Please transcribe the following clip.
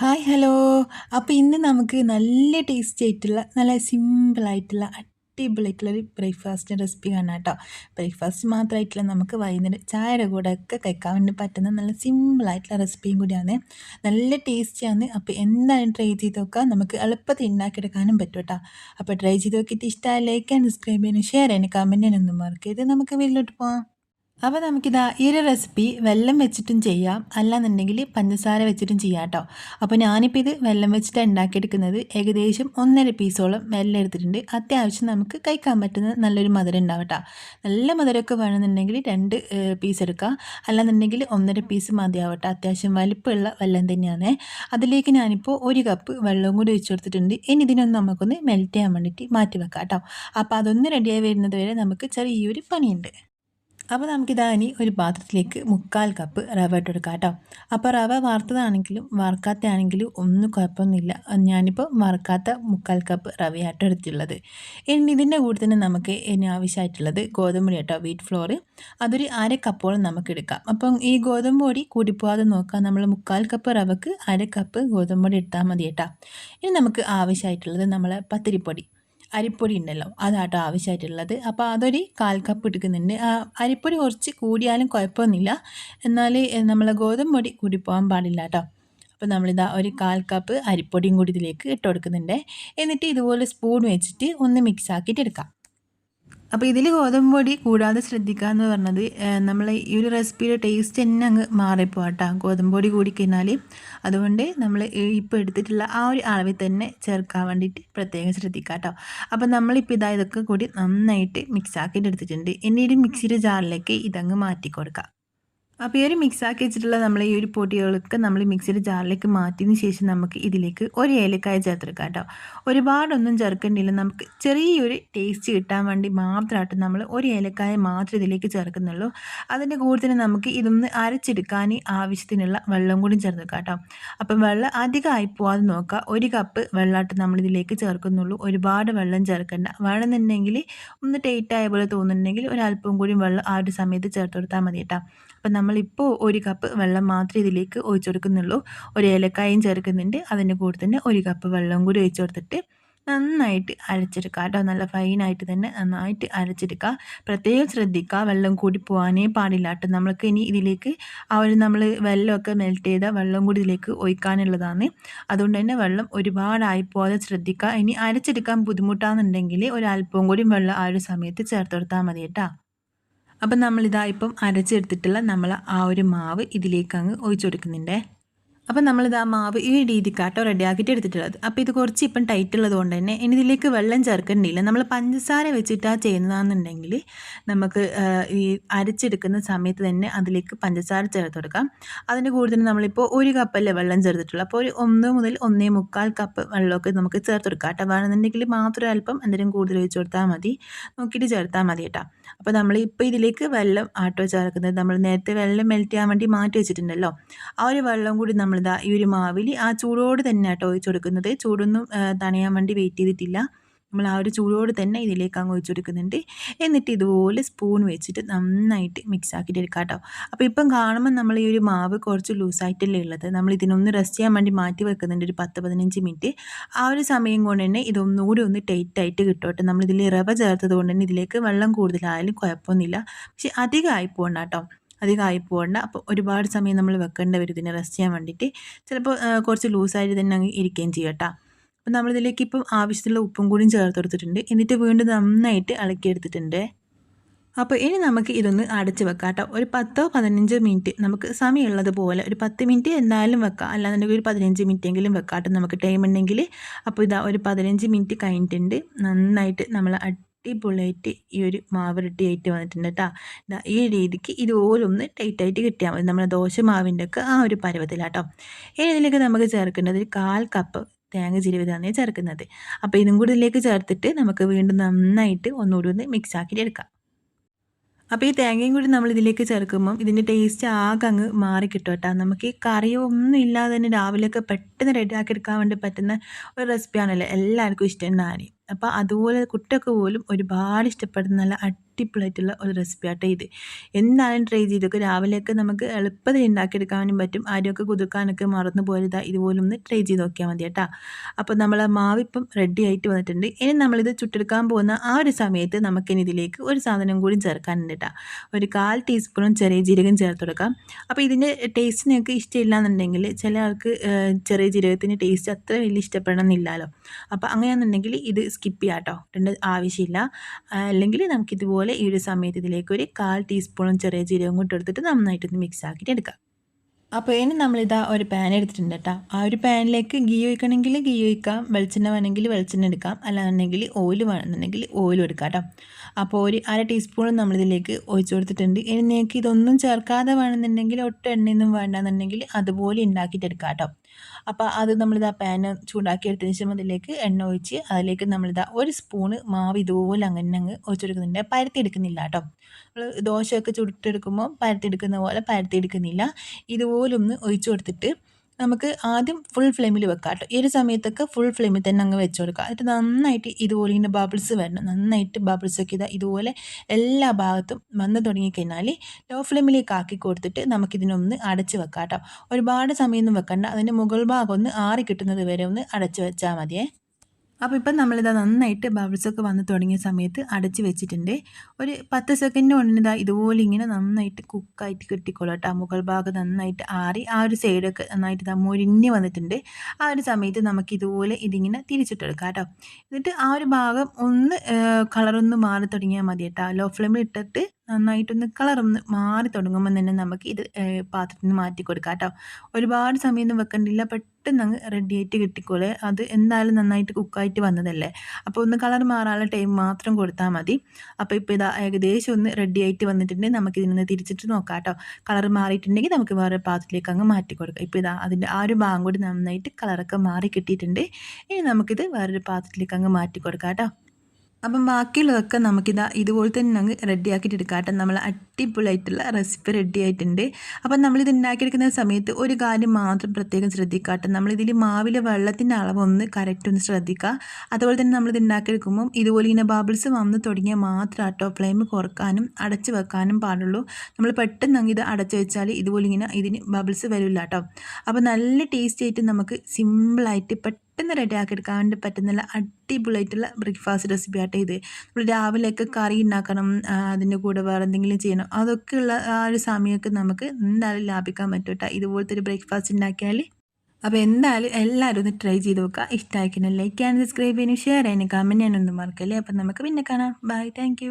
Hi hello. അപ്പോൾ ഇന്ന് നമുക്ക് നല്ല ടേസ്റ്റി ആയിട്ടുള്ള നല്ല സിമ്പിളായിട്ടുള്ള അടിപൊളിയായിട്ടുള്ള ഒരു ബ്രേക്ക്ഫാസ്റ്റ് റെസിപ്പി കാണാം കേട്ടോ. ബ്രേക്ക്ഫാസ്റ്റ് മാത്രമായിട്ടില്ല നമുക്ക് വൈകുന്നേരം ചായയുടെ കൂടെ ഒക്കെ കഴിക്കാൻ വേണ്ടി പറ്റുന്ന നല്ല സിമ്പിളായിട്ടുള്ള റെസിപ്പിയും കൂടിയാണ്. നല്ല ടേസ്റ്റിയാണ് അപ്പോൾ എന്തായാലും ട്രൈ ചെയ്ത് നോക്കുക നമുക്ക് എളുപ്പത്തിൽ ഉണ്ടാക്കിയെടുക്കാനും പറ്റും കേട്ടോ. അപ്പോൾ ട്രൈ ചെയ്ത് നോക്കിയിട്ട് ഇഷ്ടമായി ലൈക്ക് ആൻഡ് സബ്സ്ക്രൈബ് ചെയ്യാനും ഷെയർ ചെയ്യാനും കമന്റ് ചെയ്യാനൊന്നും മറക്കരുത്. നമുക്ക് വീട്ടിലോട്ട് പോകാം അപ്പോൾ നമുക്കിതാ ഈ ഒരു റെസിപ്പി വെള്ളം വെച്ചിട്ടും ചെയ്യാം. അല്ലാന്നുണ്ടെങ്കിൽ പഞ്ചസാര വെച്ചിട്ടും ചെയ്യാം കേട്ടോ അപ്പോൾ ഞാനിപ്പോൾ ഇത് വെള്ളം വെച്ചിട്ട് ഉണ്ടാക്കിയെടുക്കുന്നത് ഏകദേശം ഒന്നര പീസോളം വെള്ളം എടുത്തിട്ടുണ്ട്. അത്യാവശ്യം നമുക്ക് കഴിക്കാൻ പറ്റുന്ന നല്ലൊരു മധുരം ഉണ്ടാവും കേട്ടോ നല്ല മധുരമൊക്കെ വേണമെന്നുണ്ടെങ്കിൽ രണ്ട് പീസ് എടുക്കുക അല്ലാന്നുണ്ടെങ്കിൽ ഒന്നര പീസ് മതിയാവട്ടെ അത്യാവശ്യം വലിപ്പമുള്ള വെള്ളം തന്നെയാണ്. അതിലേക്ക് ഞാനിപ്പോൾ ഒരു കപ്പ് വെള്ളവും കൂടി ഒഴിച്ചു കൊടുത്തിട്ടുണ്ട്. ഇനി ഇതിനൊന്ന് നമുക്കൊന്ന് മെൽറ്റ് ചെയ്യാൻ വേണ്ടിയിട്ട് മാറ്റി വെക്കാം കേട്ടോ അപ്പോൾ അതൊന്ന് റെഡിയായി വരുന്നത് വരെ നമുക്ക് ചെറിയൊരു പണിയുണ്ട്. അപ്പോൾ നമുക്കിതാ ഇനി ഒരു പാത്രത്തിലേക്ക് മുക്കാൽ കപ്പ് റവ ഇട്ട് കൊടുക്കാം കേട്ടോ. അപ്പോൾ റവ വറുത്തതാണെങ്കിലും വറുക്കാത്തതാണെങ്കിലും ഒന്നും കുഴപ്പമൊന്നുമില്ല. ഞാനിപ്പോൾ വറുക്കാത്ത മുക്കാൽ കപ്പ് റവയായിട്ട് എടുത്തിട്ടുള്ളത്. ഇനി ഇതിന്റെ കൂടെ തന്നെ നമുക്ക് ഇനി ആവശ്യമായിട്ടുള്ളത് ഗോതമ്പ് പൊടി കേട്ടോ വീറ്റ് ഫ്ലോർ അതൊരു അര കപ്പോളം നമുക്ക് എടുക്കാം. അപ്പം ഈ ഗോതമ്പ് പൊടി കൂടിപ്പോവാതെ നോക്കാം. നമ്മൾ മുക്കാൽ കപ്പ് റവക്ക് അര കപ്പ് ഗോതമ്പ് പൊടി എടുത്താൽ മതി കേട്ടോ. ഇനി നമുക്ക് ആവശ്യമായിട്ടുള്ളത് നമ്മളെ പത്തിരിപ്പൊടി. അരിപ്പൊടി ഉണ്ടല്ലോ അതാട്ടോ ആവശ്യമായിട്ടുള്ളത്. അപ്പോൾ അതൊരു കാൽ കപ്പ് എടുക്കുന്നുണ്ട്. അരിപ്പൊടി കുറച്ച് കൂടിയാലും കുഴപ്പമൊന്നുമില്ല. എന്നാൽ നമ്മൾ ഗോതമ്പ് പൊടി കൂടി പോകാൻ പാടില്ല കേട്ടോ അപ്പോൾ നമ്മളിതാ ഒരു കാൽ കപ്പ് അരിപ്പൊടിയും കൂടി ഇതിലേക്ക് ഇട്ട് കൊടുക്കുന്നുണ്ട്. എന്നിട്ട് ഇതുപോലെ സ്പൂൺ വെച്ചിട്ട് ഒന്ന് മിക്സ് ആക്കിയിട്ട് എടുക്കാം. അപ്പോൾ ഇതിൽ ഗോതമ്പ് പൊടി കൂടാതെ ശ്രദ്ധിക്കുക എന്ന് പറഞ്ഞത് നമ്മൾ ഈ ഒരു റെസിപ്പിയുടെ ടേസ്റ്റ് തന്നെ അങ്ങ് മാറിപ്പോ കേട്ടോ ഗോതമ്പ് പൊടി കൂടിക്കഴിഞ്ഞാൽ അതുകൊണ്ട് നമ്മൾ ഇപ്പോൾ എടുത്തിട്ടുള്ള ആ ഒരു അളവിൽ തന്നെ ചേർക്കാൻ വേണ്ടിയിട്ട് പ്രത്യേകം ശ്രദ്ധിക്കുക കേട്ടോ അപ്പോൾ നമ്മളിപ്പോൾ ഇതാ ഇതൊക്കെ കൂടി നന്നായിട്ട് മിക്സ് ആക്കിയിട്ട് എടുത്തിട്ടുണ്ട്. ഇനി ഒരു മിക്സിയുടെ ജാറിലേക്ക് ഇതങ്ങ് മാറ്റി കൊടുക്കാം അപ്പോൾ ഈ ഒരു മിക്സാക്കി വെച്ചിട്ടുള്ള നമ്മൾ ഈ ഒരു പൊടികളൊക്കെ നമ്മൾ മിക്സിയുടെ ജാറിലേക്ക് മാറ്റിയതിന് ശേഷം നമുക്ക് ഇതിലേക്ക് ഒരു ഏലക്കായ ചേർത്തെടുക്കാം കേട്ടോ. ഒരുപാടൊന്നും ചേർക്കേണ്ടില്ല നമുക്ക് ചെറിയൊരു ടേസ്റ്റ് കിട്ടാൻ വേണ്ടി മാത്രമായിട്ട് നമ്മൾ ഒരു ഏലക്കായ മാത്രം ഇതിലേക്ക് ചേർക്കുന്നുള്ളൂ. അതിന്റെ കൂടെ തന്നെ നമുക്ക് ഇതൊന്ന് അരച്ചെടുക്കാൻ ആവശ്യത്തിനുള്ള വെള്ളം കൂടി ചേർത്തെടുക്കാം കേട്ടോ. അപ്പം വെള്ളം അധികമായി പോവാതെ നോക്കുക. ഒരു കപ്പ് വെള്ളമായിട്ട് നമ്മൾ ഇതിലേക്ക് ചേർക്കുന്നുള്ളൂ. ഒരുപാട് വെള്ളം ചേർക്കേണ്ട. വേണമെന്നുണ്ടെങ്കിൽ ഒന്ന് ടൈറ്റ് ആയ പോലെ തോന്നുന്നുണ്ടെങ്കിൽ ഒരല്പം കൂടി വെള്ളം ആ ഒരു സമയത്ത് ചേർത്ത് കൊടുത്താൽ മതി കേട്ടോ. അപ്പം നമ്മളിപ്പോൾ ഒരു കപ്പ് വെള്ളം മാത്രമേ ഇതിലേക്ക് ഒഴിച്ചു കൊടുക്കുന്നുള്ളൂ. ഒരു ഏലക്കായും ചേർക്കുന്നുണ്ട്. അതിന്റെ കൂടെ തന്നെ ഒരു കപ്പ് വെള്ളം കൂടി ഒഴിച്ചു കൊടുത്തിട്ട് നന്നായിട്ട് അരച്ചെടുക്കുക കേട്ടോ. നല്ല ഫൈനായിട്ട് തന്നെ നന്നായിട്ട് അരച്ചെടുക്കുക. പ്രത്യേകം ശ്രദ്ധിക്കുക. വെള്ളം കൂടി പോകാനേ പാടില്ല കേട്ടോ. നമ്മൾക്ക് ഇനി ഇതിലേക്ക് ആ ഒരു നമ്മൾ വെള്ളമൊക്കെ മെൽറ്റ് ചെയ്ത വെള്ളം കൂടി ഇതിലേക്ക് ഒഴിക്കാനുള്ളതാണ്. അതുകൊണ്ട് തന്നെ വെള്ളം ഒരുപാടായി പോകാതെ ശ്രദ്ധിക്കുക. ഇനി അരച്ചെടുക്കാൻ ബുദ്ധിമുട്ടാണെന്നുണ്ടെങ്കിൽ ഒരല്പം കൂടി വെള്ളം ആ ഒരു സമയത്ത് ചേർത്ത് കൊടുത്താൽ മതി കേട്ടോ. അപ്പം നമ്മളിതാ ഇപ്പം അരച്ചെടുത്തിട്ടുള്ള നമ്മൾ ആ ഒരു മാവ് ഇതിലേക്ക് അങ്ങ് ഒഴിച്ചു കൊടുക്കുന്നുണ്ടേ അപ്പം നമ്മളിത് ആ മാവ് ഈ രീതിക്കാട്ടോ റെഡിയാക്കിയിട്ട് എടുത്തിട്ടുള്ളത്. അപ്പോൾ ഇത് കുറച്ച് ഇപ്പം ടൈറ്റ് ഉള്ളത് കൊണ്ട് തന്നെ ഇനി ഇതിലേക്ക് വെള്ളം ചേർക്കേണ്ടിയില്ല. നമ്മൾ പഞ്ചസാര വെച്ചിട്ടാണ് ചെയ്യുന്നതാണെന്നുണ്ടെങ്കിൽ നമുക്ക് ഈ അരച്ചെടുക്കുന്ന സമയത്ത് തന്നെ അതിലേക്ക് പഞ്ചസാര ചേർത്ത് കൊടുക്കാം. അതിന് കൂടുതൽ നമ്മളിപ്പോൾ ഒരു കപ്പല്ലേ വെള്ളം ചേർത്തിട്ടുള്ളൂ. അപ്പോൾ ഒരു ഒന്ന് മുതൽ ഒന്നേ മുക്കാൽ കപ്പ് വെള്ളമൊക്കെ നമുക്ക് ചേർത്ത് കൊടുക്കാം കേട്ടോ. വേണമെന്നുണ്ടെങ്കിൽ മാത്രം അല്പം എന്തെങ്കിലും കൂടുതൽ ഒഴിച്ച് കൊടുത്താൽ മതി. നോക്കിയിട്ട് ചേർത്താൽ മതി കേട്ടോ. അപ്പോൾ നമ്മൾ ഇപ്പോൾ ഇതിലേക്ക് വെള്ളം ആട്ടോ ചേർക്കുന്നത്. നമ്മൾ നേരത്തെ വെള്ളം മെൽറ്റ് ചെയ്യാൻ വേണ്ടി മാറ്റി വെച്ചിട്ടുണ്ടല്ലോ. ആ ഒരു വെള്ളം കൂടി നമ്മൾ നമ്മളിതാ ഈ ഒരു മാവിൽ ആ ചൂടോട് തന്നെ കേട്ടോ ഒഴിച്ചു കൊടുക്കുന്നത്. ചൂടൊന്നും തണയാൻ വേണ്ടി വെയിറ്റ് ചെയ്തിട്ടില്ല. നമ്മൾ ആ ഒരു ചൂടോട് തന്നെ ഇതിലേക്ക് അങ്ങ് ഒഴിച്ചു കൊടുക്കുന്നുണ്ട്. എന്നിട്ട് ഇതുപോലെ സ്പൂൺ വെച്ചിട്ട് നന്നായിട്ട് മിക്സ് ആക്കിയിട്ട് എടുക്കാം കേട്ടോ അപ്പോൾ ഇപ്പം കാണുമ്പോൾ നമ്മൾ ഈ ഒരു മാവ് കുറച്ച് ലൂസായിട്ടല്ലേ ഉള്ളത്. നമ്മൾ ഇതിനൊന്ന് റെസ്റ്റ് ചെയ്യാൻ വേണ്ടി മാറ്റി വെക്കുന്നുണ്ട് ഒരു പത്ത് പതിനഞ്ച് മിനിറ്റ് ആ ഒരു സമയം കൊണ്ട് തന്നെ ഇതൊന്നുകൂടി ഒന്ന് ടൈറ്റ് ആയിട്ട് കിട്ടും നമ്മളിതിൽ റവ ചേർത്തത് കൊണ്ട് തന്നെ ഇതിലേക്ക് വെള്ളം കൂടുതലായാലും കുഴപ്പമൊന്നുമില്ല. പക്ഷേ അധികമായി പോകണ്ട കേട്ടോ അധികമായി പോകണ്ട. അപ്പോൾ ഒരുപാട് സമയം നമ്മൾ വെക്കേണ്ട വരും. ഇതിനെ റെസ്റ്റ് ചെയ്യാൻ വേണ്ടിയിട്ട്. ചിലപ്പോൾ കുറച്ച് ലൂസായിട്ട് തന്നെ അങ്ങ് ഇരിക്കുകയും ചെയ്യും കേട്ടോ. അപ്പോൾ നമ്മളിതിലേക്ക് ഇപ്പം ആവശ്യത്തിലുള്ള ഉപ്പും കൂടിയും ചേർത്ത് കൊടുത്തിട്ടുണ്ട്. എന്നിട്ട് വീണ്ടും നന്നായിട്ട് ഇളക്കിയെടുത്തിട്ടുണ്ട്. അപ്പോൾ ഇനി നമുക്ക് ഇതൊന്ന് അടച്ച് വെക്കാം കേട്ടോ. ഒരു പത്തോ പതിനഞ്ചോ മിനിറ്റ് നമുക്ക് സമയമുള്ളത് പോലെ ഒരു പത്ത് മിനിറ്റ് എന്തായാലും വെക്കാം. അല്ലാന്നുണ്ടെങ്കിൽ ഒരു പതിനഞ്ച് മിനിറ്റ് എങ്കിലും വെക്കാം കേട്ടോ. നമുക്ക് ടൈം ഉണ്ടെങ്കിൽ. അപ്പോൾ ഇതാ ഒരു പതിനഞ്ച് മിനിറ്റ് കഴിഞ്ഞിട്ടുണ്ട്. നന്നായിട്ട് നമ്മൾ അടിപൊളിയായിട്ട് ഈ ഒരു മാവ് ആയിട്ട് വന്നിട്ടുണ്ട് കേട്ടോ ഈ രീതിക്ക് ഇതുപോലൊന്ന് ടൈറ്റായിട്ട് കിട്ടിയാൽ മതി. നമ്മുടെ ദോശ മാവിന്റെ ഒക്കെ ആ ഒരു പരുവത്തിലാട്ടോ. ഇനി ഇതിലേക്ക് നമുക്ക് ചേർക്കേണ്ടത് കാൽ കപ്പ് തേങ്ങ ചിരുവിതാണ് ചേർക്കുന്നത്. അപ്പോൾ ഇതും കൂടി ഇതിലേക്ക് ചേർത്തിട്ട് നമുക്ക് വീണ്ടും നന്നായിട്ട് ഒന്നുകൂടി ഒന്ന് മിക്സ് ആക്കിയിട്ട് എടുക്കാം. അപ്പോൾ ഈ തേങ്ങയും കൂടി നമ്മൾ ഇതിലേക്ക് ചേർക്കുമ്പം ഇതിന്റെ ടേസ്റ്റ് ആകെ അങ്ങ് മാറി കിട്ടും കേട്ടോ നമുക്ക് ഈ കറിയൊന്നും ഇല്ലാതെ തന്നെ രാവിലെയൊക്കെ പെട്ടെന്ന് റെഡിയാക്കി എടുക്കാൻ വേണ്ടി പറ്റുന്ന ഒരു റെസിപ്പിയാണല്ലോ എല്ലാവർക്കും ഇഷ്ടം. നാനി അപ്പോൾ അതുപോലെ കുട്ടിയൊക്കെ പോലും ഒരുപാട് ഇഷ്ടപ്പെടുന്ന നല്ല അടിപൊളിയായിട്ടുള്ള ഒരു റെസിപ്പി ഇത്. എന്തായാലും ട്രൈ ചെയ്തൊക്കെ രാവിലെയൊക്കെ നമുക്ക് എളുപ്പത്തിൽ ഉണ്ടാക്കിയെടുക്കാനും പറ്റും. ആരെയൊക്കെ കുതിർക്കാനൊക്കെ മറന്നു പോയതാ ഇതുപോലെ ഒന്ന് ട്രൈ ചെയ്ത് നോക്കിയാൽ മതി കേട്ടോ. അപ്പോൾ നമ്മൾ മാവിപ്പം റെഡി ആയിട്ട് വന്നിട്ടുണ്ട്. ഇനി നമ്മളിത് ചുട്ടെടുക്കാൻ പോകുന്ന ആ ഒരു സമയത്ത് നമുക്കിനി ഇതിലേക്ക് ഒരു സാധനം കൂടി ചേർക്കാനുണ്ട് കേട്ടോ. ഒരു കാൽ ടീസ്പൂണും ചെറിയ ജീരകം ചേർത്ത് കൊടുക്കാം. അപ്പോൾ ഇതിന്റെ ടേസ്റ്റ് നിങ്ങൾക്ക് ഇഷ്ടമില്ല എന്നുണ്ടെങ്കിൽ ചില ആൾക്ക് ചെറിയ ജീരകത്തിന്റെ ടേസ്റ്റ് അത്ര വലിയ ഇഷ്ടപ്പെടണമെന്നില്ലല്ലോ. അപ്പോൾ അങ്ങനെയാണെന്നുണ്ടെങ്കിൽ ഇത് സ്കിപ്പ് ചെയ്യാം കേട്ടോ ആവശ്യമില്ല. അല്ലെങ്കിൽ നമുക്കിതുപോലെ ഈ ഒരു സമയത്ത് ഇതിലേക്ക് ഒരു കാൽ ടീസ്പൂണും ചെറിയ ജീരകം കൂട്ടി എടുത്തിട്ട് നന്നായിട്ടൊന്ന് മിക്സ് ആക്കിയിട്ട് എടുക്കാം. അപ്പോൾ ഇനി നമ്മളിതാ ഒരു പാൻ എടുത്തിട്ടുണ്ട് കേട്ടോ ആ ഒരു പാനിലേക്ക് ഗീ ഒഴിക്കണമെങ്കിൽ ഗീ ഒഴിക്കാം. വെളിച്ചെണ്ണ വേണമെങ്കിൽ വെളിച്ചെണ്ണ എടുക്കാം. അല്ലാന്നുണ്ടെങ്കിൽ ഓയിൽ വേണമെന്നുണ്ടെങ്കിൽ ഓയിൽ എടുക്കാം കേട്ടോ അപ്പോൾ ഒരു അര ടീസ്പൂൺ നമ്മളിതിലേക്ക് ഒഴിച്ചു കൊടുത്തിട്ടുണ്ട്. ഇനി നിങ്ങൾക്ക് ഇതൊന്നും ചേർക്കാതെ വേണമെന്നുണ്ടെങ്കിൽ ഒട്ടും എണ്ണയൊന്നും വേണ്ടെന്നുണ്ടെങ്കിൽ അതുപോലെ ഉണ്ടാക്കിയിട്ട് എടുക്കാം കേട്ടോ അപ്പോൾ അത് നമ്മളിതാ പാൻ ചൂടാക്കി എടുത്തതിന് ശേഷം അതിലേക്ക് എണ്ണ ഒഴിച്ച് അതിലേക്ക് നമ്മളിതാ ഒരു സ്പൂണ് മാവ് ഇതുപോലെ അങ്ങനെ അങ്ങ് ഒഴിച്ചെടുക്കുന്നുണ്ട് പരത്തി എടുക്കുന്നില്ല കേട്ടോ ദോശയൊക്കെ ചുട്ടെടുക്കുമ്പോൾ പരത്തിയെടുക്കുന്ന പോലെ പരത്തിയെടുക്കുന്നില്ല. ഇതുപോലൊന്ന് ഒഴിച്ചു കൊടുത്തിട്ട് നമുക്ക് ആദ്യം ഫുൾ ഫ്ലെയിമിൽ വെക്കാം കേട്ടോ ഈ ഒരു സമയത്തൊക്കെ ഫുൾ ഫ്ലെയിമിൽ തന്നെ അങ്ങ് വെച്ച് കൊടുക്കുക എന്നിട്ട് നന്നായിട്ട് ഇതുപോലെ ഇങ്ങനെ ബബിൾസ് വരണം. നന്നായിട്ട് ബബിൾസ് ഒക്കെ ഇതാ ഇതുപോലെ എല്ലാ ഭാഗത്തും വന്ന് തുടങ്ങിക്കഴിഞ്ഞാൽ ലോ ഫ്ലെയിമിലേക്ക് ആക്കി കൊടുത്തിട്ട് നമുക്കിതിനൊന്ന് അടച്ച് വെക്കാം കേട്ടോ ഒരുപാട് സമയമൊന്നും വെക്കണ്ട. അതിന്റെ മുകൾ ഭാഗം ഒന്ന് ആറി കിട്ടുന്നത് വരെ ഒന്ന് അടച്ച് വെച്ചാൽ മതിയേ. അപ്പോൾ ഇപ്പം നമ്മളിതാ നന്നായിട്ട് ബബിൾസൊക്കെ വന്ന് തുടങ്ങിയ സമയത്ത് അടച്ച് വെച്ചിട്ടുണ്ട്. ഒരു പത്ത് സെക്കൻഡ് ഇതാ ഇതുപോലെ ഇങ്ങനെ നന്നായിട്ട് കുക്കായിട്ട് കിട്ടിക്കോളൂ കേട്ടോ. മുകൾ ഭാഗം നന്നായിട്ട് ആറി ആ ഒരു സൈഡൊക്കെ നന്നായിട്ട് ഇതാ മുരിഞ്ഞ് വന്നിട്ടുണ്ട്. ആ ഒരു സമയത്ത് നമുക്ക് ഇതുപോലെ ഇതിങ്ങനെ തിരിച്ചിട്ടെടുക്കാം കേട്ടോ. എന്നിട്ട് ആ ഒരു ഭാഗം ഒന്ന് കളറൊന്ന് മാറി തുടങ്ങിയാൽ മതി കേട്ടോ. ലോ ഫ്ലെയിമിൽ ഇട്ടിട്ട് നന്നായിട്ടൊന്ന് കളറൊന്ന് മാറി തുടങ്ങുമ്പോൾ തന്നെ നമുക്ക് ഇത് പാത്രത്തിൽ നിന്ന് മാറ്റി കൊടുക്കാം കേട്ടോ. ഒരുപാട് സമയമൊന്നും വെക്കണ്ടില്ല. പെട്ടെന്ന് അങ്ങ് റെഡി ആയിട്ട് കിട്ടിക്കോളെ. അത് എന്തായാലും നന്നായിട്ട് കുക്കായിട്ട് വന്നതല്ലേ. അപ്പോൾ ഒന്ന് കളർ മാറാനുള്ള ടൈം മാത്രം കൊടുത്താൽ മതി. അപ്പോൾ ഇപ്പോൾ ഇതാ ഏകദേശം ഒന്ന് റെഡി ആയിട്ട് വന്നിട്ടുണ്ടെങ്കിൽ നമുക്ക് ഇതിനൊന്ന് തിരിച്ചിട്ട് നോക്കാം കേട്ടോ. കളർ മാറിയിട്ടുണ്ടെങ്കിൽ നമുക്ക് വേറെ പാത്രത്തിലേക്ക് അങ്ങ് മാറ്റി കൊടുക്കാം. ഇപ്പോൾ ഇതാ അതിന്റെ ആ ഒരു ഭാഗം കൂടി നന്നായിട്ട് കളറൊക്കെ മാറി കിട്ടിയിട്ടുണ്ട്. ഇനി നമുക്കിത് വേറൊരു പാത്രത്തിലേക്ക് അങ്ങ് മാറ്റി കൊടുക്കാം കേട്ടോ. അപ്പം ബാക്കിയുള്ളതൊക്കെ നമുക്കിതാ ഇതുപോലെ തന്നെ അങ്ങ് റെഡിയാക്കിയിട്ട് എടുക്കാം നമ്മൾ അടിപൊളിയായിട്ടുള്ള റെസിപ്പി റെഡി ആയിട്ടുണ്ട്. അപ്പം നമ്മളിത് ഉണ്ടാക്കിയെടുക്കുന്ന സമയത്ത് ഒരു കാര്യം മാത്രം പ്രത്യേകം ശ്രദ്ധിക്കാട്ടെ നമ്മളിതിൽ മാവിലെ വെള്ളത്തിന്റെ അളവൊന്ന് കറക്റ്റ് ഒന്ന് ശ്രദ്ധിക്കുക. അതുപോലെ തന്നെ നമ്മളിത് ഉണ്ടാക്കിയെടുക്കുമ്പം ഇതുപോലെ ഇങ്ങനെ ബബിൾസ് വന്ന് തുടങ്ങിയാൽ മാത്രം ആട്ടോ ഫ്ലെയിം കുറക്കാനും അടച്ച് വെക്കാനും പാടുള്ളൂ. നമ്മൾ പെട്ടെന്ന് അങ്ങ് ഇത് അടച്ച് വെച്ചാൽ ഇതുപോലെ ഇങ്ങനെ ഇതിന് ബബിൾസ് വരില്ല കേട്ടോ. അപ്പോൾ നല്ല ടേസ്റ്റ് ആയിട്ട് നമുക്ക് സിമ്പിളായിട്ട് പെട്ടെന്ന് പെട്ടെന്ന് റെഡിയാക്കി എടുക്കാൻ വേണ്ടി പറ്റുന്ന അടിപൊളിയായിട്ടുള്ള ബ്രേക്ക്ഫാസ്റ്റ് റെസിപ്പി ആട്ടെ ഇത്. നമ്മൾ രാവിലെയൊക്കെ കറി ഉണ്ടാക്കണം അതിന്റെ കൂടെ വേറെ എന്തെങ്കിലും ചെയ്യണം. അതൊക്കെയുള്ള ആ ഒരു സമയമൊക്കെ നമുക്ക് എന്തായാലും ലാഭിക്കാൻ പറ്റും കേട്ടോ ഇതുപോലത്തെ ഒരു ബ്രേക്ക്ഫാസ്റ്റ് ഉണ്ടാക്കിയാൽ അപ്പോൾ എന്തായാലും എല്ലാവരും ഒന്ന് ട്രൈ ചെയ്ത് നോക്കുക ഇഷ്ടമായിരിക്കണം ലൈക്ക് ചെയ്യാനും സബ്സ്ക്രൈബ് ചെയ്യാനും ഷെയർ ചെയ്യാനും കമന്റ് ചെയ്യാനൊന്നും മറക്കല്ലേ. അപ്പം നമുക്ക് പിന്നെ കാണാം. Bye thank